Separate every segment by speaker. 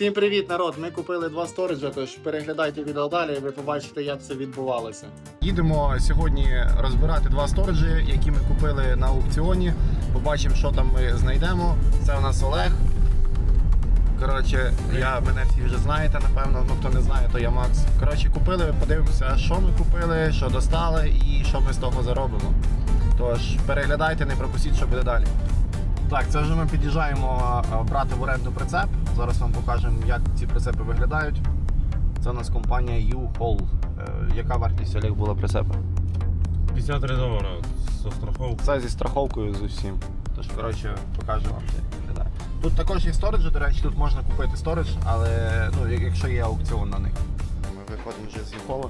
Speaker 1: Всім привіт, народ! Ми купили два сториджа, тож переглядайте відео далі, і ви побачите, як це відбувалося. Їдемо сьогодні розбирати два сториджі, які ми купили на аукціоні. Побачимо, що там ми знайдемо. Це у нас Олег. Коротше, я мене всі вже знаєте, напевно. Ну хто не знає, то я Макс. Коротше, купили, подивимося, що ми купили, що достали і що ми з того заробимо. Тож переглядайте, не пропустіть, що буде далі. Так, це вже ми під'їжджаємо брати в оренду прицеп. Зараз вам покажемо, як ці прицепи виглядають. Це у нас компанія U-Haul. Е, Яка вартість Олег була прицепа?
Speaker 2: 53 долара со страховкою.
Speaker 1: Це зі страховкою з усім. Тож, коротше, покажу вам, як виглядає. Тут також є сториджі, до речі, тут можна купити сторидж, але ну, якщо є аукціон на них. Ми виходимо вже з U-Haul.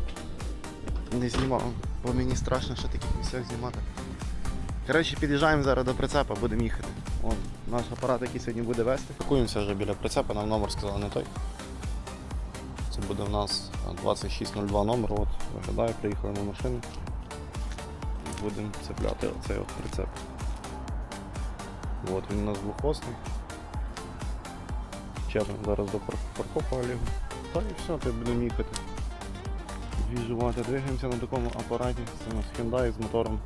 Speaker 1: Не знімав, бо мені страшно, що таких місцях знімати. Коротше, під'їжджаємо зараз до прицепа, будемо їхати. От, наш апарат, який сьогодні буде вести. Паркуємося вже біля прицепа, нам номер сказали не той. Це буде в нас 2602 номер, от, виглядає, приїхали на машину. Будемо цепляти оцей от прицеп. От він у нас двохосний. Чекаємо зараз до пар- Та і все, то будемо їхати. Двіжувати. Двигаємося на такому апараті. Це у нас Hyundai з мотором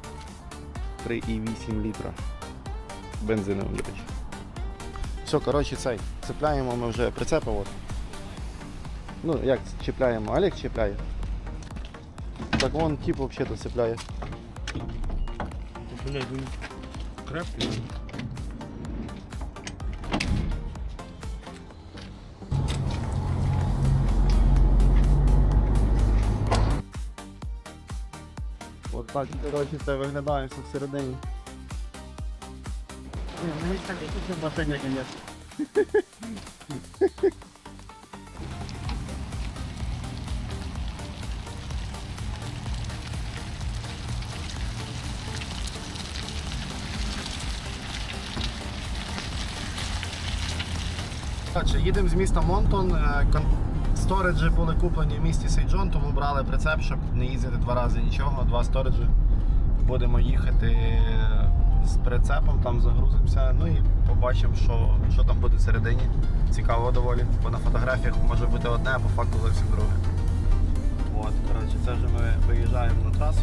Speaker 1: 3,8 літра. Бензиновим, до речі. Все, коротше, цей. Цепляємо ми вже прицепа. От. Ну, як чіпляємо? Олег чіпляє. Так вон тип взагалі цепляє.
Speaker 2: Блять, він крепкий.
Speaker 1: От так, коротше, це виглядає все всередині. Звісно. Їдемо з міста Монтон. Е, Сториджі були куплені в місті Сейджон, тому брали прицеп, щоб не їздити два рази нічого, два сториджі. Будемо їхати е, з прицепом, там загрузимося, ну і побачимо, що, що там буде всередині. Цікаво доволі, бо на фотографіях може бути одне, а по факту зовсім друге. От, коротше, це вже ми виїжджаємо на трасу.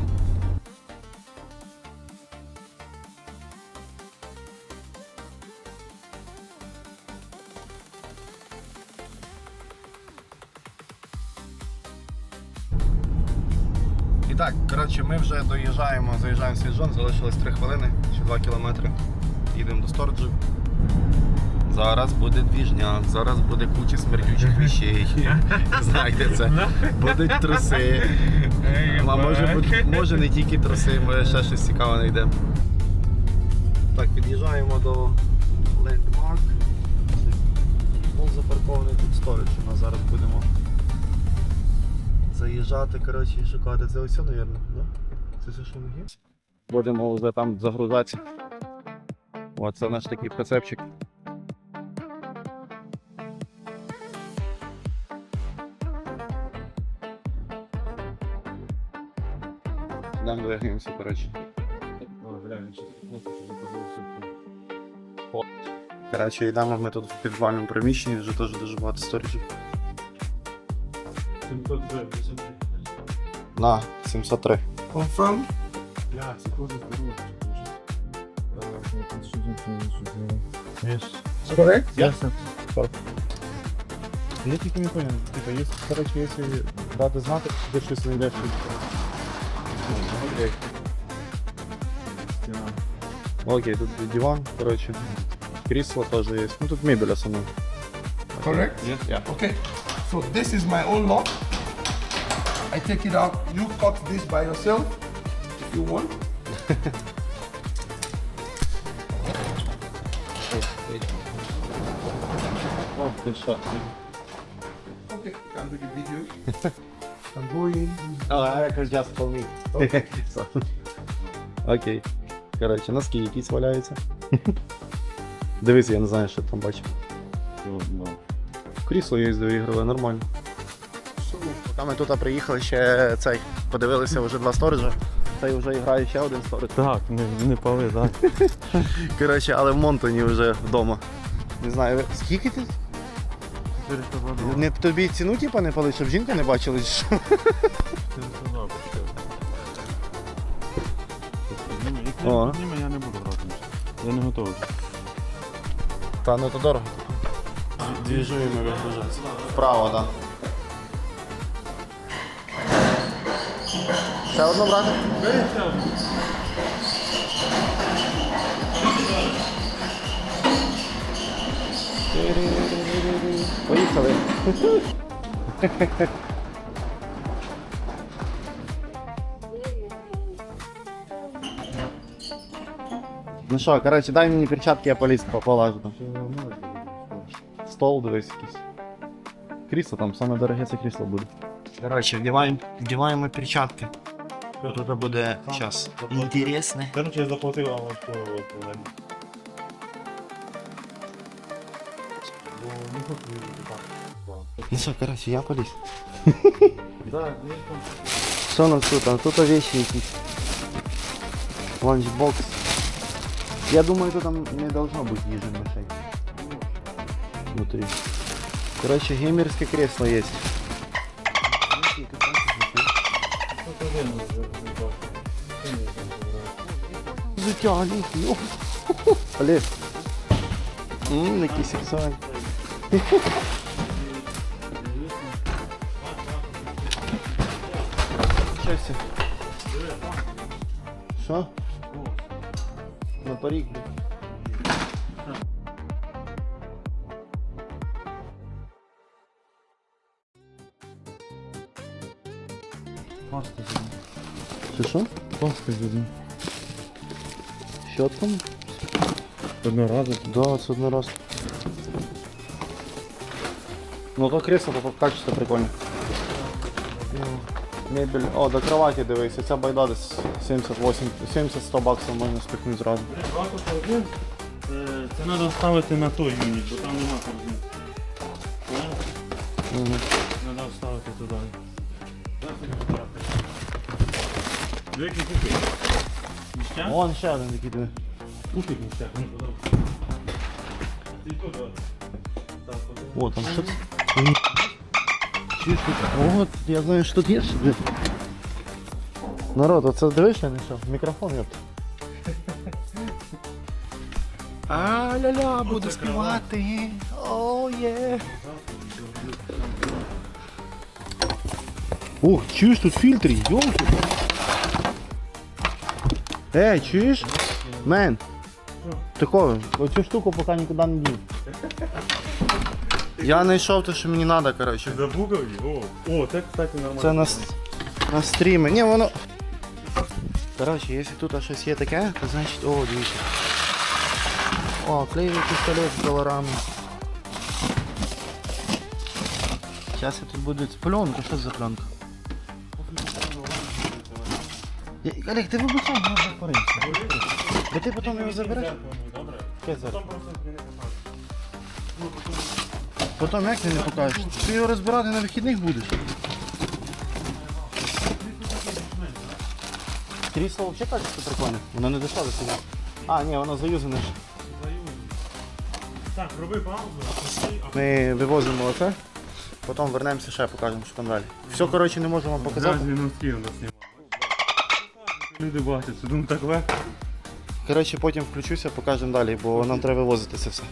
Speaker 1: І так, коротше, ми вже доїжджаємо, заїжджаємо в Свіджон, залишилось 3 хвилини, ще 2 кілометри. Їдемо до сториджу. Зараз буде двіжняк, зараз буде куча смердючих вещей. Знаєте це. Будуть труси. А може, може не тільки труси, може ще щось цікаве знайдемо. Так, під'їжджаємо до Landmark. Пол запаркований тут сторіч. Нас зараз будемо заїжджати, коротше, і шукати. Це ось, мабуть, да? Це все, що ми є? Будемо вже там загружатися. О, це наш такий прицепчик. Нам двигаємося, коротше. Коротше, йдемо ми тут в підвальному приміщенні, вже теж дуже багато сторічів. На, 703.
Speaker 3: Confirm?
Speaker 2: Бля, секунду, здорово.
Speaker 3: Correct?
Speaker 1: Я? Я тільки не понял. Типа, если, короче, если дати знати, де щось знайдеш. Окей. Окей, тут диван, короче. Крісло теж є. Ну тут мебель основна.
Speaker 3: Correct?
Speaker 1: Yeah.
Speaker 3: Okay. So this is my own lock. I take it out. You cut this by yourself if you want.
Speaker 1: О, ти що?
Speaker 3: Okay. Can do the video. I'm going.
Speaker 1: Oh, якось just for me. So. Окей. Коротше, носки якісь валяються. Дивись, я не знаю, що там бачив. Крісло є ігрове, нормально. Поки ми тут приїхали, ще цей, подивилися вже два сториджа. Цей вже грає ще один сторидж.
Speaker 2: Так, не, не пали, так.
Speaker 1: Коротше, але в Монтоні вже вдома. Не знаю, ви- скільки ти? Не тобі ціну типа не пали, щоб жінка не бачила, чи що?
Speaker 2: 400 доларів. Якщо
Speaker 1: О.
Speaker 2: підніме, я не буду грати. Я не готовий.
Speaker 1: Та ну то дорого. Двіжуємо вигружатися. Вправо, так. Ще одну брати? Поїхали. Ну що, коротше, дай мені перчатки, я поліз полажу. там. Стол дивись якийсь. Крісло там, саме дороге це крісло буде. Коротше, вдіваємо, вдіваємо перчатки. Тут буде зараз інтересне.
Speaker 2: Короче, я заплатив, а вам що
Speaker 1: Ну що, коротше, я поліз.
Speaker 2: Да,
Speaker 1: Що у нас тут? А тут вещи якісь. Ланчбокс. Я думаю, тут там не должно быть ниже мышей. Внутри. Короче, геймерское кресло есть. Затягнет, ёп. Олег. Ммм, який сексуальний. Щастя. Що? На парік, блядь.
Speaker 2: Паста
Speaker 1: Чи що?
Speaker 2: Паста зі.
Speaker 1: Щотком?
Speaker 2: Одноразово.
Speaker 1: Да, це один раз. Ну то кресло по качество прикольне. Мебель. О, до кроваті дивися, ця байда десь 78, 70-100 баксів можна спихнути зразу.
Speaker 2: Е, Це треба ставити на той юніт, бо там нема корзин.
Speaker 1: Угу.
Speaker 2: Треба ставити туди. Дві купи. Ніштяк?
Speaker 1: Вон ще один такий диви.
Speaker 2: Купи ніштяк. ну, подав. Ти тут, от. Так, от.
Speaker 1: О, там що це? Чуєш тут? О, я знаю, що тут є. ще, блін. Народ, оце дивиш, я не що? Мікрофон ёпта. А-ля-ля, буду співати. О, є. Ух, чуєш тут фільтри, ёлки. Ей, чуєш? Мен. Такого, оцю штуку поки нікуди не дів. Я знайшов те, що мені треба, коротше.
Speaker 2: Забугав її? О, о, це, кстати, нормально.
Speaker 1: Це на, с- на стрімі. Ні, воно. Коротше, якщо тут щось є таке, то значить. О, дивіться. О, клеєвий пістолет з доларами. Зараз я тут буде пленка, що це за пленка? Я- Олег, ти вибачай, не запорився. Бо ти потім його забереш?
Speaker 2: Добре.
Speaker 1: Яке зараз?
Speaker 2: Потім просто мені не покажеш.
Speaker 1: Потім як ти не покажеш? Ти його розбирати на вихідних будеш. Крісло взагалі так, що прикольне. Воно не дешеве сюди. А, ні, воно заюзане. ж.
Speaker 2: Так, роби паузу. а
Speaker 1: Ми вивозимо оце, потім вернемося ще покажемо, що там далі. Все, коротше, не можу вам показати.
Speaker 2: Грязні носки у нас знімали. Люди бачать, це думаю так легко.
Speaker 1: Коротше, потім включуся, покажемо далі, бо нам треба вивозити це все.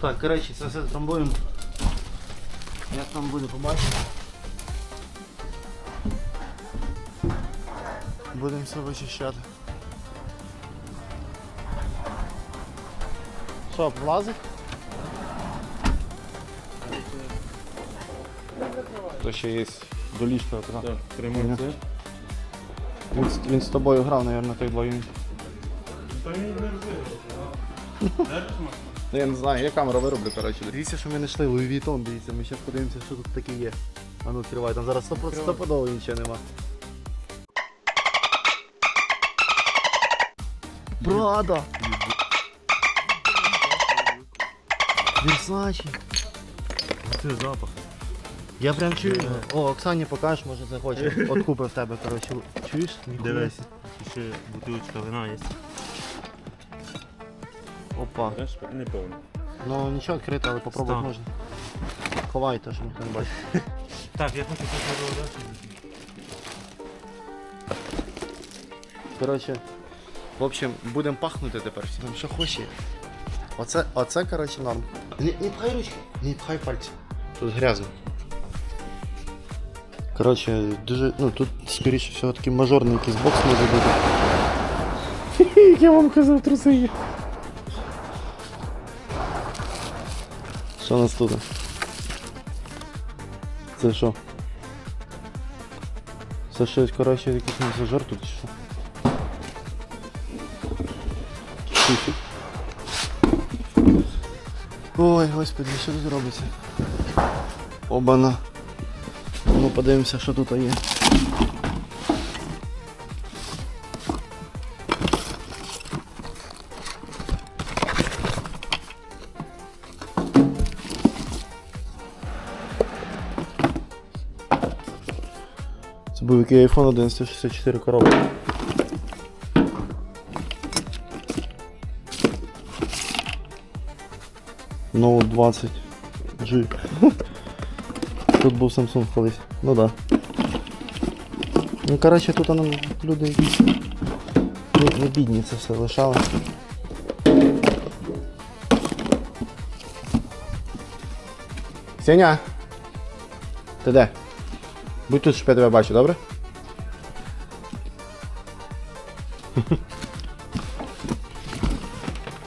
Speaker 1: Так, коротше, це все зробимо. Як там буде побачити. Будемо все вичищати. Що, влазить? То ще є до ліжка. така.
Speaker 2: Так, тримай це.
Speaker 1: Він, з- він з тобою грав, мабуть, той двоюнь.
Speaker 2: Та він не
Speaker 1: Ну, Я не знаю, я камеру вироблю, коротше. Дивіться, що ми знайшли Louis Vuitton, дивіться, ми зараз подивимося, що тут таке є. А ну відкривай, там зараз 100% стопудово нічого нема. Прада! Версачі.
Speaker 2: Це запах.
Speaker 1: Я прям чую. О, Оксані покажеш, може захоче. От купи в тебе, коротше. Чуєш? Ніхуя
Speaker 2: Дивись. Ще бутилочка вина є.
Speaker 1: Опа.
Speaker 2: Знаєш, не повно.
Speaker 1: Ну нічого відкрито, але попробувати
Speaker 2: Став.
Speaker 1: можна. Ховайте, щоб ніхто не бачив.
Speaker 2: Так, я хочу попробувати далі.
Speaker 1: Коротше, в общем, будемо пахнути тепер всім. Там що хоче. Оце, оце, коротше, норм. Не, не пхай ручки, не пхай пальці. Тут грязно. Коротше, дуже, ну тут, скоріше всього, такий мажорний якийсь бокс може бути. Як я вам казав, труси є. Що у нас тут? Це що? Це щось, коротше, якийсь масажер тут чи що? Фіфі. Ой, господи, що тут робиться? Обана. Ну, подивимося, що тут є. Це був який iPhone 1164 коробка. Note 20 G. Тут був Samsung колись. Ну да. Ну коротше тут нам люди не, не бідні це все лишали. Сеня! Ти де? Будь тут, щоб я тебе бачу, добре?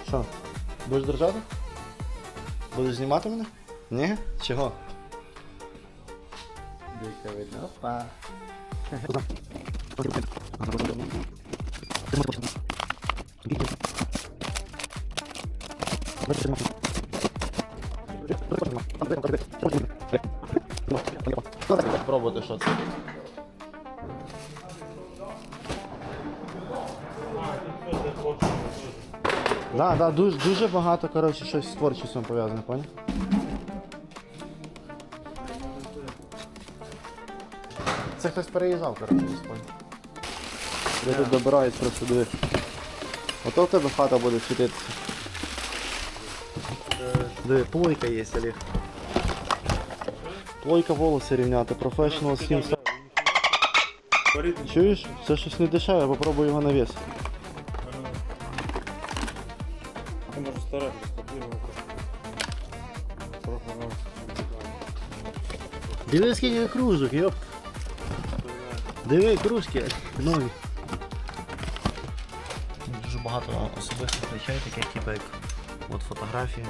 Speaker 1: Що? Будеш держати? Будеш знімати мене? Ні? Чого? Дика видно. Опа. Пробуйте, що це. Да, да, дуже, дуже багато, коротше, щось з творчістю пов'язане, поняв? Це хтось переїжджав, коротше, десь, поняв? Я тут добираюсь просто диви. Ото в тебе хата буде світитися. Диви, плойка є, Олег. Плойка волоси рівняти, Professional Skin Style. Чуєш? Це щось не дешеве, попробуй його на вес.
Speaker 2: Можеш. Трохи ну,
Speaker 1: Диви скільки кружок, йоп. Диви кружки нові. Дуже багато особистих речей, таких типу як от фотографії.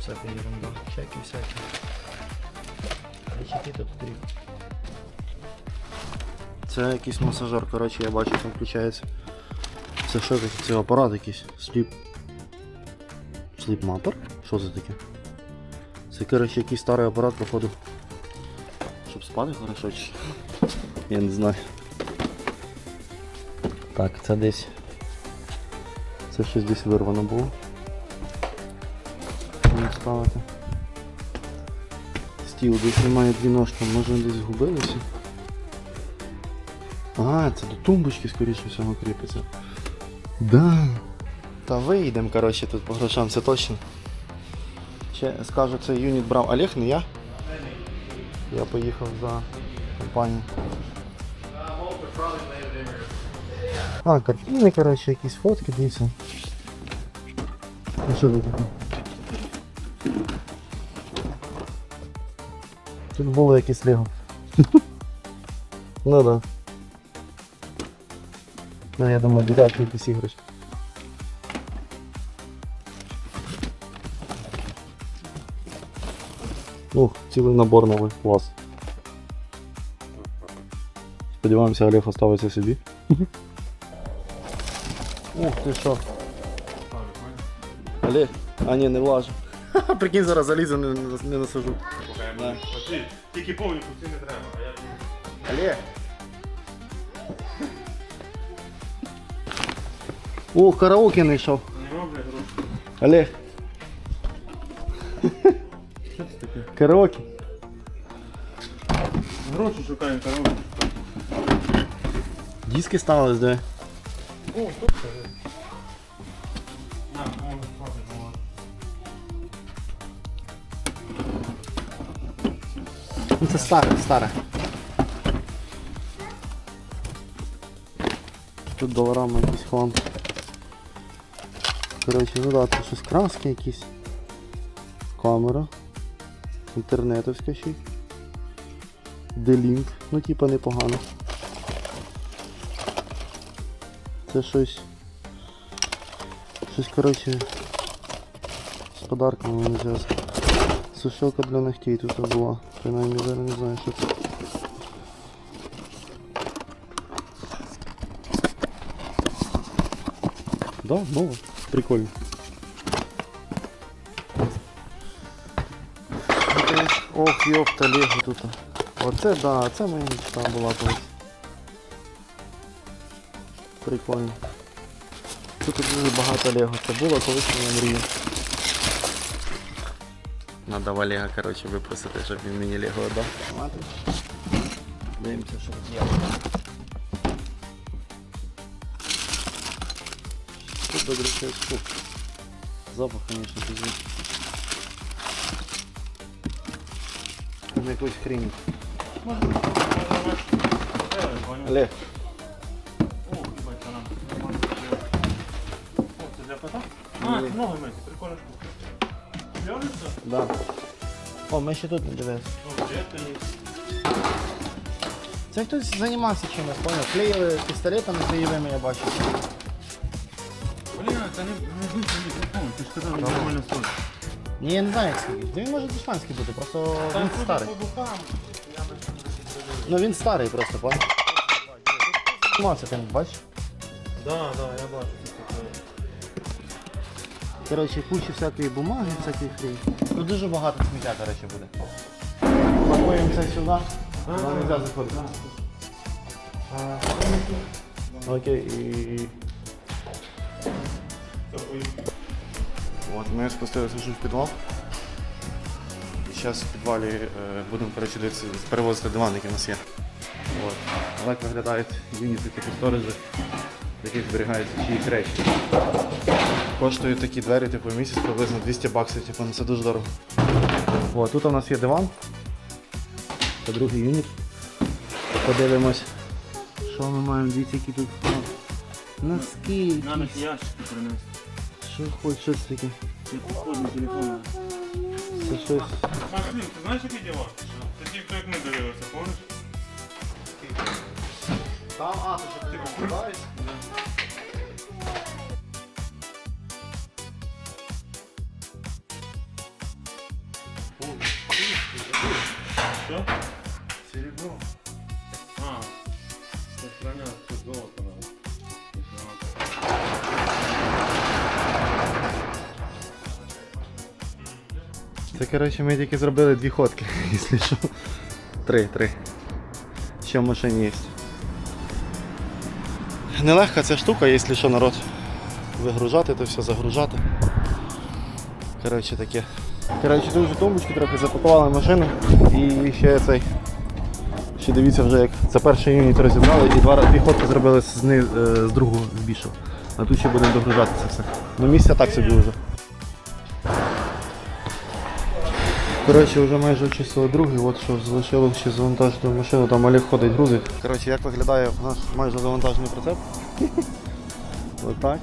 Speaker 1: Всяка ерунда, чеки всякі. Речі тут потрібні. Це якийсь масажер, коротше, я бачу, там включається. Це що таке? Це апарат якийсь. Сліп. Сліп-мапер? Що це таке? Це, коротше, якийсь старий апарат, походу. Щоб спати хорошо чи? Я не знаю. Так, це десь. Це щось десь вирвано було. Ставити. Стіл десь немає дві ножки, може десь згубилися. А, це до тумбочки, скоріше всього, кріпиться. Да. Та вийдемо, коротше, тут по грошам, це точно. Ще скажу, цей юніт брав Олег, не я. Я поїхав за компанію. А, картини, коротше, якісь фотки, дивіться. Ну що тут таке? Тут було якесь лего. ну да. Ну, я думаю, дитячі якісь іграшки. Ух, цілий набор новий клас. Сподіваємося, Олег оставиться собі. Ух ти що. Олег, а ні, не влажу. Прикинь, зараз залізу не, не насажу.
Speaker 2: Тільки повні пусти не треба, а я
Speaker 1: Олег. О, караоке знайшов.
Speaker 2: не гроші.
Speaker 1: Олег, Караоке.
Speaker 2: Гроші шукаємо, коробку.
Speaker 1: Диски ставились, де?
Speaker 2: О, тут це. На, о, хватить, ну,
Speaker 1: Ну це старе, старе. Тут доларами якийсь хлам. Коротше, да, тут щось краски якісь. Камера. Інтернетовська ще. Делінк. Ну типа непогано. Це щось. Щось, коротше. З подарками не зв'язано. Сушилка для ногтей тут була. Принаймні зараз не знаю, що це. Да, ново. Прикольно. Ох, йопта, лего тут. Оце да, це моя мечта була колись. Прикольно. Тут дуже багато лего. Це було колись моя мрія. Надо в Олега, короче, випросити, щоб він мені Лего дав. Дивимося, що тут є. Тут добре. Запах, конечно, пиздец. На якусь хрень.
Speaker 2: Понял.
Speaker 1: Олег,
Speaker 2: О, їбать, це нам. О, це для кота? А, це ноги мити, прикольна штука. Лежиться?
Speaker 1: да. О, ми ще тут не дивилися.
Speaker 2: Це є.
Speaker 1: Це хтось займався чимось, поняв? Клеїли пістолетами клеєвими, я бачу.
Speaker 2: Це не не звичайний телефон, ти ж сказав, він нормально стоїть.
Speaker 1: Ні, я не знаю, як скільки. Він може дешманський бути, просто він старий. Ну він старий просто, поняв? Займався тим, бачиш?
Speaker 2: Да, да, я бачу.
Speaker 1: Коротше, куча всякої бумаги, всякої хрень. Тут дуже багато сміття, до речі, буде. Пакуємо це сюди. Нам не заходити. Окей, і... От, ми спустилися вже в підвал. І зараз в підвалі е, будемо коротше, перевозити диван, який у нас є. От. Так виглядають юніти такі сторожі, в яких зберігаються чиїх речі. Коштують такі двері, типу, місяць приблизно 200 баксів, типу, ну це дуже дорого. О, тут у нас є диван. Це другий юніт. Подивимось. Що ми маємо, дивіться, які тут носки. Якісь. Що щось таке.
Speaker 2: Це походні телефон.
Speaker 1: Це щось.
Speaker 2: Максим, ти знаєш, які діла? Хто як ми дивилися, помниш?
Speaker 1: Там, а, це що коротше, ми тільки зробили дві ходки, якщо що. Три, три. Ще в машині є. Нелегка ця штука, якщо що, народ. Вигружати то все, загружати. Коротше таке. Коротше, тут вже трохи запакували машину. І ще цей. Ще дивіться вже як це перший юніт розібрали і два дві ходки зробили з, ни- е, з другого збільшив. А тут ще будемо догружати це все. Ну місця так собі вже. Коротше, вже майже число другий, от що залишилось ще завантажити машину, там Олег ходить грузить. Коротше, як виглядає наш майже завантажений прицеп? Отак.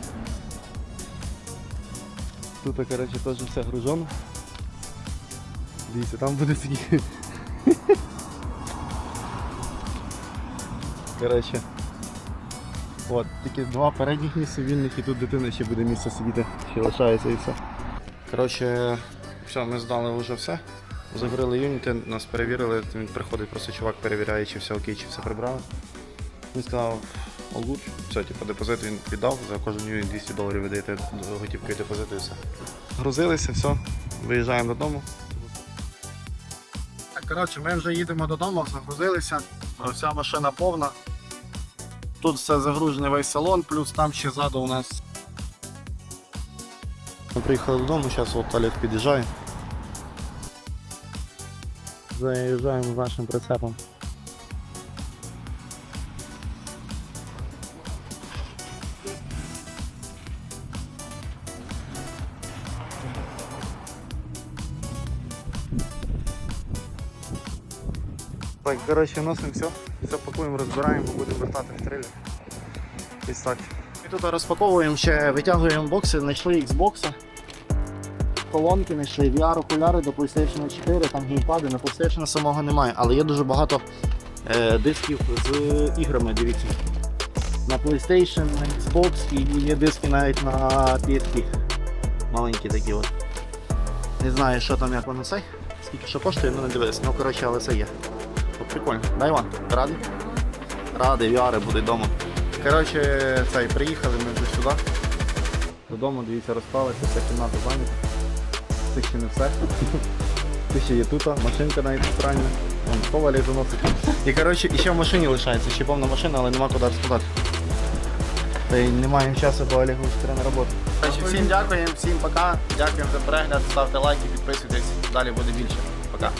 Speaker 1: Тут, коротше, теж все гружено. Дивіться, там буде сидіти. Коротше. От, тільки два передніх місця вільних і тут дитина ще буде місце сидіти, ще лишається і все. Коротше, все, ми здали вже все. Закрили юніти, нас перевірили, він приходить, просто чувак перевіряє, чи все окей, чи все прибрали. Він сказав, all good, все, типу, депозит він віддав, за кожен юніт 200 доларів видаєте готівкою депозиту і все. Грузилися, все, виїжджаємо додому. Так, коротше, ми вже їдемо додому, загрузилися, вся машина повна. Тут все загружений весь салон, плюс там ще ззаду у нас. Ми приїхали додому, зараз от Олег під'їжджає. Заїжджаємо з нашим прицепом. Так, коротше, носимо все, все пакуємо, розбираємо, будемо вертати в трейлер. Ось так. Ми тут розпаковуємо ще, витягуємо бокси, знайшли Xbox. Колонки знайшли, VR-окуляри до PlayStation 4, там геймпади, на PlayStation самого немає, але є дуже багато е, дисків з іграми, дивіться. На PlayStation, на Xbox і є диски навіть на PSP. Маленькі такі от. Не знаю, що там, як воно це. Скільки що коштує, ну не дивилися. Ну коротше, але це є. То прикольно. Да, Іван? Радий? Радий, VR буде вдома. Коротше, цей, приїхали ми вже сюди. Додому, дивіться, розпалася, вся кімната зайнята. Це ще не все. Ти ще є тут, машинка навіть странна. Вон повалі заносить. І коротше, і ще в машині лишається, ще повна машина, але нема куди розкладати. Та й не маємо часу, бо Олег вже на роботу. Всім дякуємо, всім пока. Дякуємо за перегляд, ставте лайки, підписуйтесь. Далі буде більше. Пока.